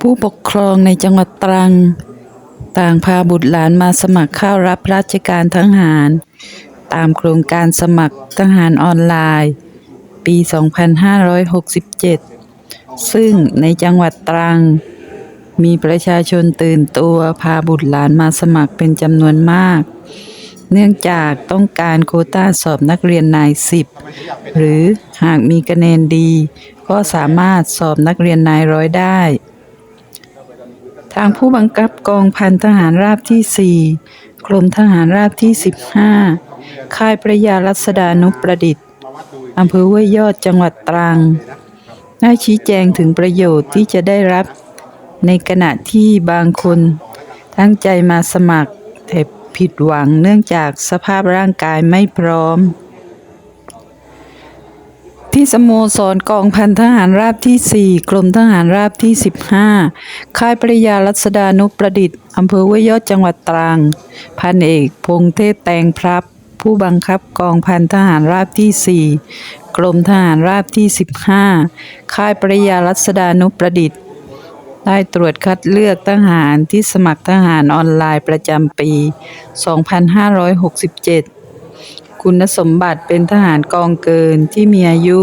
ผู้ปกครองในจังหวัดตรัง ต่างพาบุตรหลานมาสมัครเข้ารับราชการทหาร ตามโครงการสมัครทหารออนไลน์ ปี 2567 ซึ่งในจังหวัดตรัง มีประชาชนตื่นตัวพาบุตรหลานมาสมัครเป็นจำนวนมากเนื่องจากต้องการโคต้าสอบนักเรียนนายสิบหรือหากมีคะแนนดี ก็สามารถสอบนักเรียนนายร้อยได้ ทางผู้บังคับกองพันทหารราบที่ 4 กรมทหารราบที่ 15 ค่ายพระยารัศดานุประดิษฐ์อำเภอห้วยยอดจังหวัดตรัง ได้ชี้แจงถึงประโยชน์ที่จะได้รับในขณะที่บางคนตั้งใจมาสมัครแต่ผิดหวังเนื่องจากสภาพร่างกายไม่พร้อม ที่สโมสรกองพันทหารราบที่ 4 กรมทหารราบที่ 15 ค่ายปริยารัศดานุประดิษฐ์ อำเภอห้วยยอดจังหวัดตรัง พันเอก พงเทพแตงพรับ ผู้บังคับกองพันทหารราบที่ 4 กรมทหารราบที่ 15 ค่ายปริยารัศดานุประดิษฐ์ ได้ตรวจคัดเลือกทหารที่สมัครทหารออนไลน์ประจำปี 2567 คุณสมบัติเป็นทหารกองเกินที่มีอายุ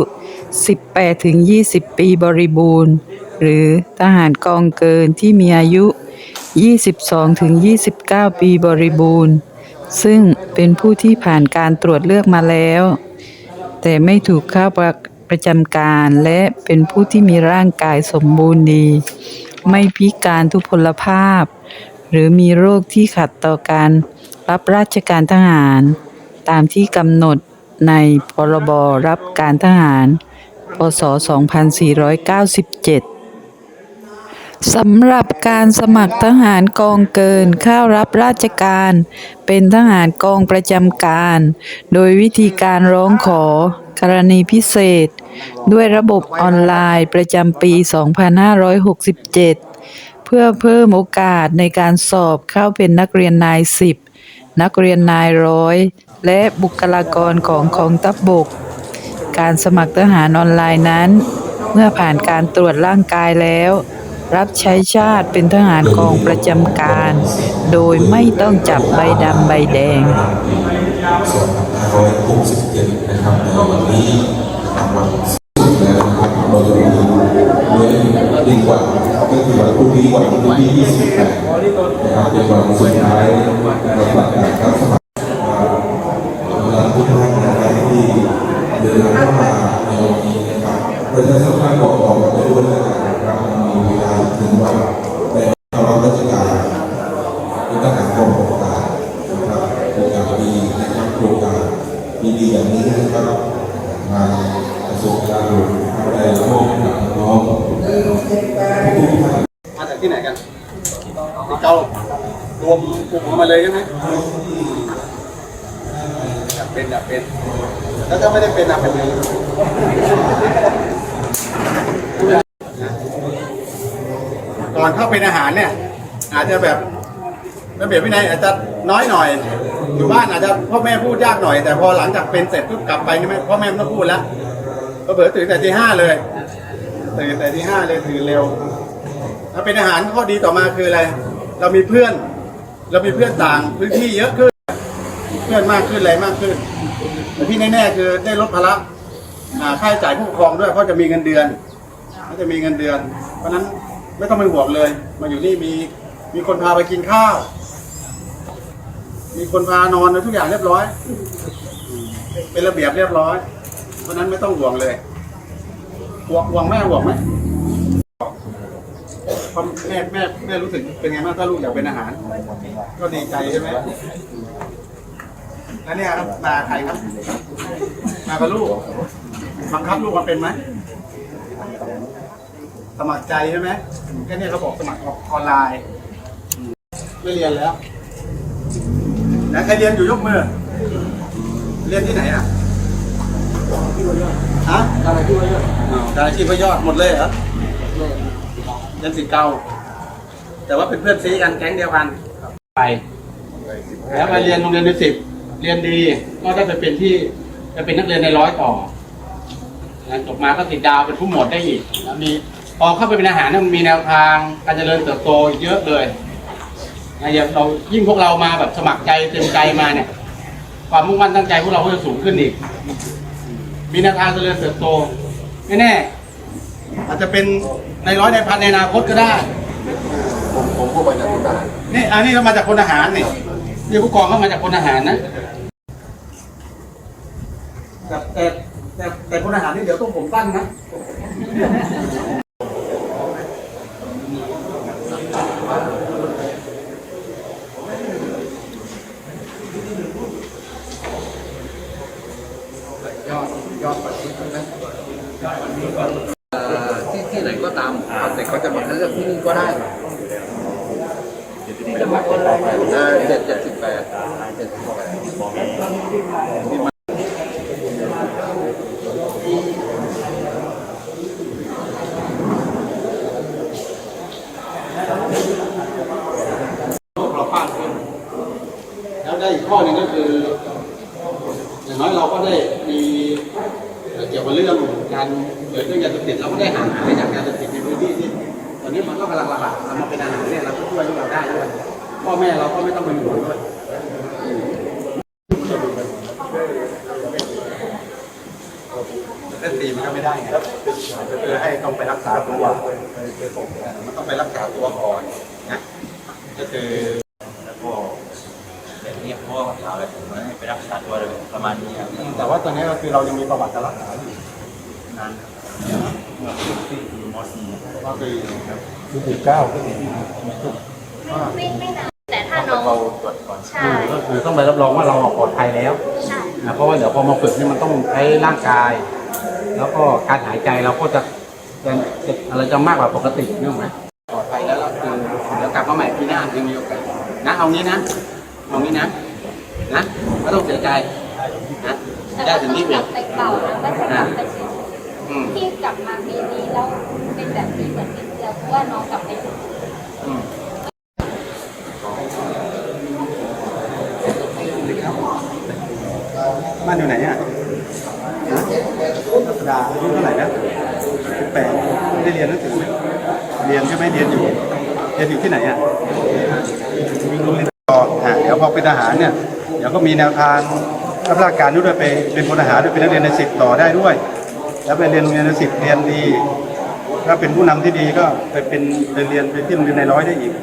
18ถึง20 ปีบริบูรณ์ หรือทหารกองเกินที่มีอายุ 22ถึง29 ปีบริบูรณ์ ซึ่งเป็นผู้ที่ผ่านการตรวจเลือกมาแล้ว แต่ไม่ถูกเข้าประประจำการและเป็นผู้ที่มีร่างกายสมบูรณ์ดี ไม่พิการทุพพลภาพ หรือมีโรคที่ขัดต่อการรับราชการทหาร ตามที่กำหนดในพรบรับการทหาร พศ 2497 สำหรับการสมัครทหารกองเกินเข้ารับราชการ เป็นทหารกองประจำการ โดยวิธีการร้องขอกรณีพิเศษ ด้วยระบบออนไลน์ประจำปี 2567 เพื่อเพิ่มโอกาสในการสอบเข้าเป็นนักเรียนนายสิบนักเรียนนายร้อย และบุคลากรของกองทัพบบก การสมัครทหารออนไลน์นั้น เมื่อผ่านการตรวจร่างกายแล้ว รับใช้ชาติเป็นทหารกองประจำการ โดยไม่ต้องจับใบดำใบแดง2567นะครับในวันนี้นะครับวันสุดแล้วนะครับเราจะมีเนื้อดีกว่าก็คือวันพรุ่งนี้วันพรุ่งนี้28นะครับเป็นวันสุดท้ายเราประกาศรั กระทรวงการคลังได้ร่วมกับน้องทุกท่านมาจากที่ไหนกันที่เการวมกลุ่มกันมาเลยใช่ไหมอยากเป็นอยากเป็นแล้วถ้าไม่ได้เป็นอะเป็นไงก่อนเข้าเป็นอาหารเนี่ย อาจจะแบบระเบียบวินัยอาจจะน้อยหน่อย อยู่บ้านอาจจะพ่อแม่พูดยากหน่อย แต่พอหลังจากเป็นเสร็จปุ๊บกลับไปนี่ไม่พ่อแม่ไม่ต้องพูดแล้ว ก็เผื่อตื่นแต่ตีห้าเลยตื่นแต่ตีห้าเลยตื่นเร็วถ้าเป็นอาหารข้อดีต่อมาคืออะไร เรามีเพื่อน เรามีเพื่อนต่างพื้นที่เยอะขึ้น เพื่อนมากขึ้นอะไรมากขึ้น แต่ที่แน่ๆคือได้ลดภาระค่าใช้จ่ายผู้ปกครองด้วยเพราะจะมีเงินเดือนเขาจะมีเงินเดือน เพราะนั้นไม่ต้องเป็นห่วงเลย มาอยู่นี่มีมีคนพาไปกินข้าว มีคนพานอนทุกอย่างเรียบร้อย เป็นระเบียบเรียบร้อย ราะนั้นไม่ต้องห่วงเลยห่วงห่วงแม่ห่วงไหมพอแม่แม่แม่รู้สึกเป็นไงบ้างถ้าลูกอยากเป็นอาหาร ก็ดีใจใช่ไหมแล้วเนี่ยครับมาใครครับ มากับลูกบังคับลูกมาเป็นไหมสมัครใจใช่ไหมแค่เนี้เขาบอกสมัครออนไลน์ไม่เรียนแล้ว แล้วใครเรียนอยู่ยกมือ เรียนที่ไหนอะ ฮะการอาชีพพยอดการอาชีพพยอดหมดเลยเหรอเรียนสิทธิ์เก่าแต่ว่าเป็นเพื่อนซีกันแก๊งเดียวกันไปแล้วมาเรียนโรงเรียนในสิบเรียนดีก็ได้ไปเป็นที่จะเป็นนักเรียนในร้อยต่อนะจบมาก็ติดดาวเป็นผู้หมวดได้อีกแล้วมีพอเข้าไปเป็นอาหารเนี่ยมันมีแนวทางการเจริญเติบโตเยอะเลยนะอย่างเรายิ่งพวกเรามาแบบสมัครใจเต็มใจมาเนี่ย ความมุ่งมั่นตั้งใจพวกเราก็จะสูงขึ้นอีก มีแนวทางเจริญเติบโตไม่แน่ อาจจะเป็นในร้อยในพันในอนาคตก็ได้ ผมผมพูดไปจากทุกการนี่อันนี้เรามาจากคนอาหารนี่นี่ผู้กองเข้ามาจากคนอาหารนะแต่แต่แต่แต่คนอาหารนี่เดี๋ยวต้องผมตั้งนะ ยอดยอดปฏิที่ที่ไหนก็ตามแต่เขาจะมาคัดเลือกที่นี่ก็ได้เจ็ดเจ็ดสิบแปดเจ็ดสิบแปด เราพลาดขึ้นแล้วได้อีกข้อหนึ่งก็คือ อย่างน้อยเราก็ได้มีเกี่ยวกับเรื่องการเกิดเรื่องยาเสพติดเราก็ได้หางหายจากยาเสพติดในพื้นที่ที่ตอนนี้มันก็กำลังระบาดเรามาเป็นอาหารเนี่ยเราก็ช่วยพวกเราได้ด้วยพ่อแม่เราก็ไม่ต้องเป็นห่วงด้วยเล่นตีมันก็ไม่ได้ไงคือให้ต้องไปรักษาตัวมันต้องไปรักษาตัวก่อนนะก็คือ อข่าวอะไรผมให้ไปรักษาตัวเลยประมาณนี้ครับแต่ว่าตอนนี้ก็คือเรายังมีประวัติการรักษาอยู่นานเมื่อที่อยู่ม .4 ก็คือคือสิบเก้าก็คือไม่ไม่นานแต่ถ้าน้องเราตรวจก่อนใช่ก็คือต้องไปรับรองว่าเราปลอดภัยแล้วใช่นะเพราะว่าเดี๋ยวพอมาฝึกนี่มันต้องใช้ร่างกาย แล้วก็การหายใจเราก็จะจะจะอะไรจะมากกว่าปกตินึกออกไหมปลอดภัยแล้วเราคือเดี๋ยวกลับมาใหม่ปีหน้ายังมีโอกาสนะเอางี้นะเอางี้นะ นะไม่ต้องเสียใจนะแต่ได้ก็ถึงที่ที่กเดียวลับไปเก่านะก็จะกลับไปเฉยอืมๆที่กลับมาปีนี้แล้วเป็นแบบนี้เหมือนปีที่แล้วเพราะว่าน้องกลับไปอยู่อืมบ้านอยู่ไหนอะรัศดาอายุเท่าไหร่นะสิบแปดไม่ได้เรียนหนังสือไหมเรียนใช่ไหมเรียนอยู่ เรียนอยู่ที่ไหนอะโรงเรียนต่ออะเดี๋ยวพอเป็นทหารเนี่ย เดี๋ยวก็มีแนวทางรับราชการด้วยไปเป็นพลทหารด้วยเป็นนักเรียนในสิบต่อได้ด้วย แล้วไปเรียนโรงเรียนในสิบเรียนดีถ้าเป็นผู้นำที่ดีก็ไปเป็นเรียนไปที่โรงเรียนในร้อยได้อีก